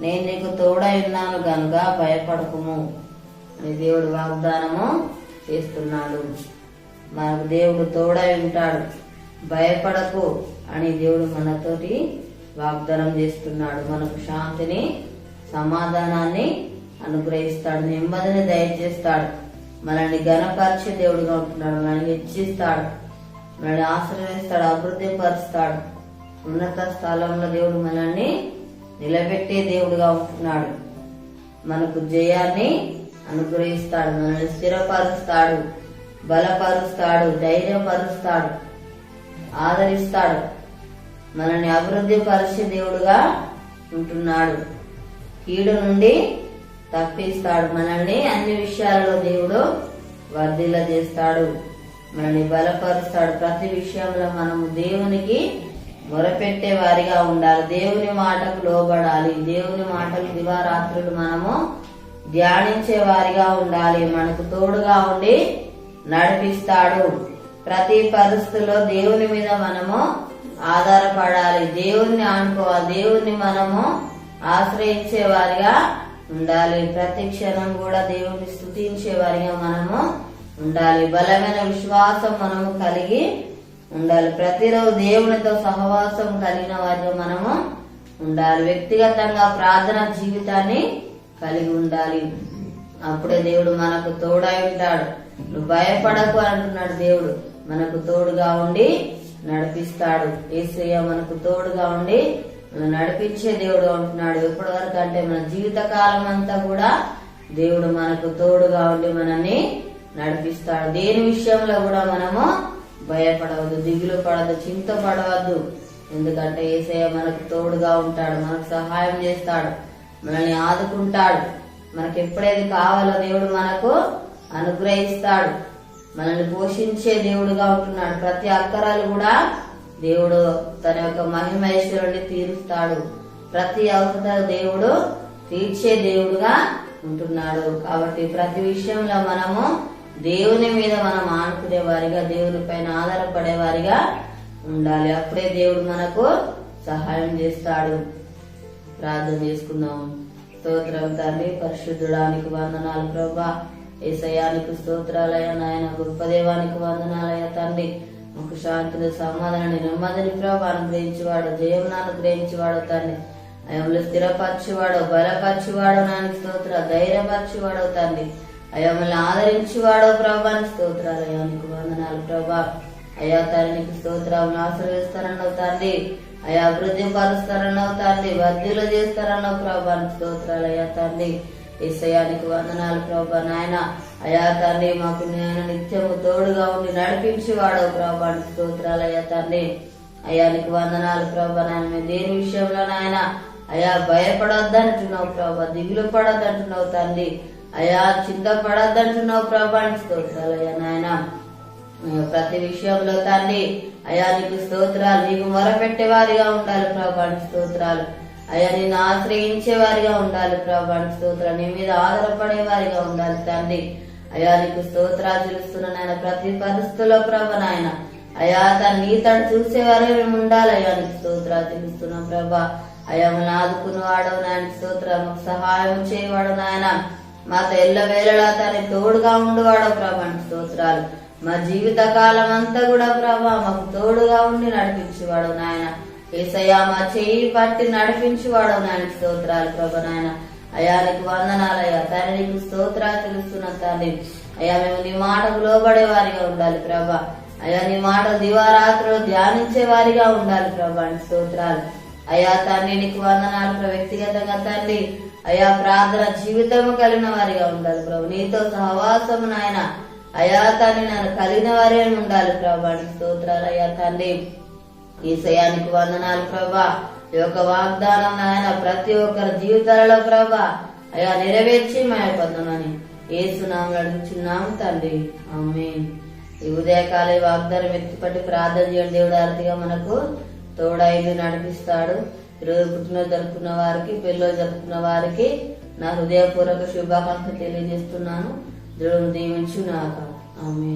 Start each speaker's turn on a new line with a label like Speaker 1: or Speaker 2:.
Speaker 1: నేను నీకు తోడై ఉన్నాను గనుక భయపడకుము. అని దేవుడు వాగ్దానము చేస్తున్నాడు. మనకు దేవుడు తోడై ఉంటాడు. భయపడకు అని దేవుడు మనతోటి వాగ్దానం చేస్తున్నాడు. మనకు శాంతిని సమాధానాన్ని అనుగ్రహిస్తాడు. నెమ్మదిని దయచేస్తాడు. మనల్ని ఘనపరిచే దేవుడుగా ఉంటున్నాడు. మనల్ని హెచ్చిస్తాడు. మనల్ని ఆశ్రయిస్తాడు. అభివృద్ధి పరుస్తాడు ఉన్నత స్థలంలో దేవుడు మనల్ని నిలబెట్టే దేవుడుగా ఉంటున్నాడు. మనకు జయాన్ని అనుగ్రహిస్తాడు మనల్ని స్థిరపరుస్తాడు బలపరుస్తాడు ధైర్యపరుస్తాడు ఆదరిస్తాడు. మనల్ని అభివృద్ధి పరిచే దేవుడుగా ఉంటున్నాడు. కీడు నుండి తప్పిస్తాడు. మనల్ని అన్ని విషయాలలో దేవుడు వర్ధిల్ల చేస్తాడు మనల్ని బలపరుస్తాడు. ప్రతి విషయంలో మనము దేవునికి మొరపెట్టే వారిగా ఉండాలి. దేవుని మాటకు లోబడాలి. దేవుని మాటలు దివారాత్రులు మనము ధ్యానించే వారిగా ఉండాలి. మనకు తోడుగా ఉండి నడిపిస్తాడు. ప్రతి పరిస్థితిలో దేవుని మీద మనము ఆధారపడాలి. దేవుణ్ణి ఆనుకోవాలి. దేవుణ్ణి మనము ఆశ్రయించే వారిగా ఉండాలి. ప్రతి క్షణం కూడా దేవుణ్ణి స్థుతించే వారిగా మనము ఉండాలి. బలమైన విశ్వాసం మనము కలిగి ఉండాలి. ప్రతిరోజు దేవునితో సహవాసం కలిగిన వారిగా మనము ఉండాలి. వ్యక్తిగతంగా ప్రార్థన జీవితాన్ని కలిగి ఉండాలి. అప్పుడే దేవుడు మనకు తోడై ఉంటాడు. నువ్వు భయపడకు అంటున్నాడు దేవుడు. మనకు తోడుగా ఉండి నడిపిస్తాడు. ఏసయ్య మనకు తోడుగా ఉండి నడిపించే దేవుడు ఉంటున్నాడు ఎప్పటి వరకు అంటే మన జీవిత కాలం అంతా కూడా దేవుడు మనకు తోడుగా ఉండి మనల్ని నడిపిస్తాడు. దేని విషయంలో కూడా మనము భయపడవద్దు దిగులు పడవద్దు చింతపడవద్దు ఎందుకంటే ఏసయ్య మనకు తోడుగా ఉంటాడు మనకు సహాయం చేస్తాడు మనల్ని ఆదుకుంటాడు. మనకి ఎప్పుడేది కావాలో దేవుడు మనకు అనుగ్రహిస్తాడు. మనల్ని పోషించే దేవుడుగా ఉంటున్నాడు. ప్రతి అక్కరాలు కూడా దేవుడు తన యొక్క మహిమేశ్వరుడిని తీరుస్తాడు. ప్రతి అవసర దేవుడు తీర్చే దేవుడుగా ఉంటున్నాడు. కాబట్టి ప్రతి విషయంలో మనము దేవుని మీద మనం ఆనుకునే వారిగా దేవుని పైన ఆధారపడే వారిగా ఉండాలి. అప్పుడే దేవుడు మనకు సహాయం చేస్తాడు. ప్రార్థన చేసుకుందాం. స్తోత్రం తండ్రి పరిశుద్ధుడానికి వందనాలు ప్రభా. ఏసయానికి స్తోత్రాలయ నాయన గొప్పదేవానికి వందనాలయ తండ్రి. మాకు శాంతిని సమాధానాన్ని నెమ్మదిని ప్రభా అనుగ్రహించేవాడు జయమును అనుగ్రహించేవాడు తండ్రి. అయంలో స్థిరపరచువాడు బలపరచువాడు నానికి స్తోత్ర ధైర్యపరచువాడు తండ్రి. అయ్యా అయమ్మల్ని ఆదరించేవాడు ప్రభాని స్తోత్రాలు. అయానికి వందనాలు ప్రభా. అయ్యా తరణికి స్తోత్రాలను ఆశ్రయిస్తారన్నావు తండ్రి. అయ్యా అభివృద్ధి పరుస్తారన్నావు తండ్రి. వర్ధులు చేస్తారన్నావు ప్రభాని స్తోత్రాలు అయ్యా తండ్రి. ఏసయానికి వందనాలు ప్రభా నాయన. అయా తండ్రి మాకు నేను నిత్యము తోడుగా ఉండి నడిపించి వాడవు ప్రభాని స్తోత్రాలు అయ్యా తండ్రి. అయానికి వందనాలు ప్రభా నాయన. మేము దేని విషయంలో నాయన? అయా భయపడొద్దంటున్నావు ప్రభా దిగులు పడొద్దంటున్నావు తండ్రి. అయా చింతపడొద్దంటున్నావు ప్రభాని స్తోత్రాలు అయ్యా నాయన. ప్రతి విషయంలో తండ్రి అయ్యా నీకు స్తోత్రాలు నీకు మొరపెట్టే వారిగా ఉండాలి ప్రభాని స్తోత్రాలు. అయ్యా నిన్ను ఆశ్రయించే వారిగా ఉండాలి ప్రభాని స్తోత్రాలు. నీ మీద ఆధారపడే వారిగా ఉండాలి తండ్రి. అయ్యా నీకు స్తోత్రాలు తెలుస్తున్న నాయన ప్రతి పరిస్థితుల్లో ప్రభ నాయన. అయ్యా తను నీ తను చూసేవారే మేము ఉండాలి అయ్యా నీకు స్తోత్రాలు తెలుస్తున్నాం ప్రభా. అయ్యా మనం ఆదుకున్నవాడు నాయన స్తోత్రం సహాయం చేయవాడు నాయన. మాతో తెల్ల వేళలా తన తోడుగా ఉండువాడు ప్రభాని స్తోత్రాలు. మా జీవిత కాలం అంతా కూడా ప్రభా మాకు తోడుగా ఉండి నడిపించేవాడు నాయన. ఏసయ్యా మా చేయి పట్టి నడిపించేవాడు నాయన స్తోత్రాలు ప్రభ నాయన. అయానికి వందనాలయ్యా తండ్రి నీకు స్తోత్రాలు తెలుస్తున్న తండ్రి. అయ్యా మేము నీ మాటకు లోబడే వారిగా ఉండాలి ప్రభా. అయ్యా నీ మాట దివారాత్రులు ధ్యానించే వారిగా ఉండాలి ప్రభా స్తోత్రాలు. అయ్యా తండ్రి నీకు వందనాలు వ్యక్తిగతంగా తండ్రి. అయ్యా ప్రార్థన జీవితము కలిగిన వారిగా ఉండాలి ప్రభు. నీతో సహవాసము నాయన. అయా తండ్రి నన్ను కలిగిన వారే ఉండాలి ప్రభా. నీకు స్తోత్రాలు అయ్యా తండ్రి. ఈ సయానికి వందనాలు ప్రభా. ఈ యొక్క వాగ్దానం నాయన ప్రతి ఒక్కరి జీవితాలలో ప్రభా. అయా నెరవేర్చి మా పొందమని ఏసునామలు అడుగుచున్నాము తండ్రి. ఆమె ఈ ఉదయకాల వాగ్దానం ఎత్తిపట్టి ప్రార్థన చేయండి. దేవుడు ఆరతిగా మనకు తోడైదు నడిపిస్తాడు. ఈరోజు పుట్టినరోజు జరుపుకున్న వారికి పెళ్ళో జరుపుకున్న వారికి నా హృదయపూర్వక శుభాకాంక్షలు తెలియజేస్తున్నాను. దేవుడు దీవించు నాక ఆమె